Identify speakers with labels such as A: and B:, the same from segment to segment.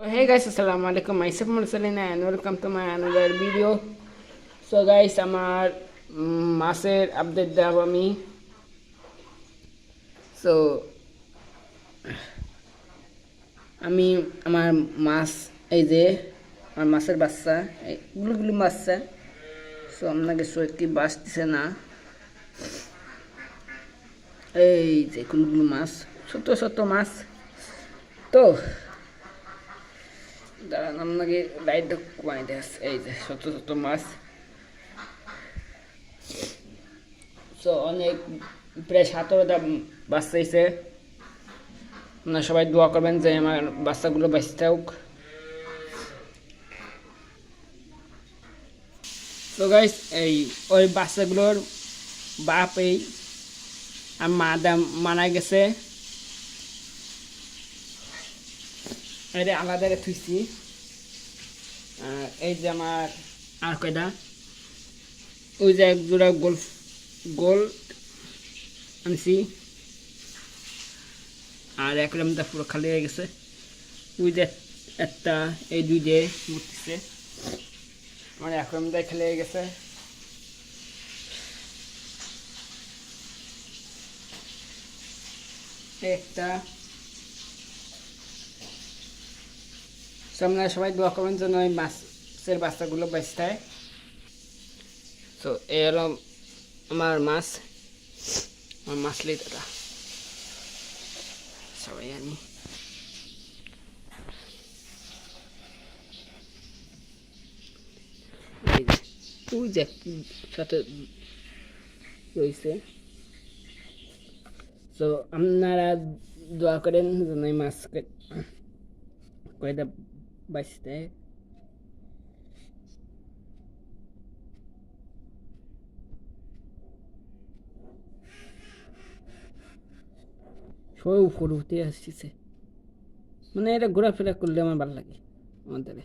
A: Hey guys, assalamu alaikum. Myself Mursalina and welcome to my another video. So guys, আমার মাসের update দেব আমি so আমি আমার মাছ এই যে আমার মাছের বাচ্চা গুলুগুলু বাচ্চা সো আপনাকে সত্যি বাঁচতেছে না এই যে গুলুগুলু মাছ ছোট ছোট মাছ তো দাঁড়ান আপনাকে লাইটটা কমাই দেয় এই যে ছোট ছোট মাছ সো অনেক প্রায় সতেরোটা বাচ্চা হয়েছে আপনারা সবাই দোয়া করবেন যে আমার বাচ্চাগুলো বাঁচতে হোক তো গাইস এই ওই বাচ্চাগুলোর বাপ এই আর মা মারা গেছে এটা আলাদা থুইছি। আর এই যে আমার আর কয়টা? ওই যে এক জোড়া গোল গোল আনছি। আর এক রামটা পুরো খালি হয়ে গেছে। ওই যে একটা এই দুই দিয়ে মরতেছে। আমার এক রামটা খালি হয়ে গেছে। একটা তো আপনারা সবাই দোয়া করবেন যেন ওই মাছের বাচ্চাগুলো বেঁচে হয় তো এই হলো আমার মাছ। আমার মাছলি দাদা। সবাই সাথে রয়েছে। তো আপনারা দোয়া করেন যেন মাছ কয়টা বাঁচতে সবাই উপরে উঠে আসছে মানে এটা ঘোরাফেরা করলে আমার ভালো লাগে আমাদের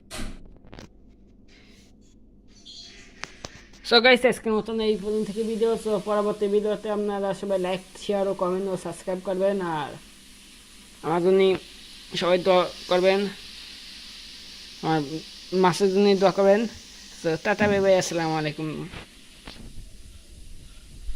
A: সো গাইস আজকের মতন এই পর্যন্ত থেকে ভিডিও সো পরবর্তী ভিডিওতে আপনারা সবাই লাইক শেয়ার ও কমেন্ট ও সাবস্ক্রাইব করবেন, আর আমার জন্য সবাই দোয়া করবেন। আর মাসের জন্যই দোয়া করবেন। তো টাটা বাই বাই আসসালামু আলাইকুম।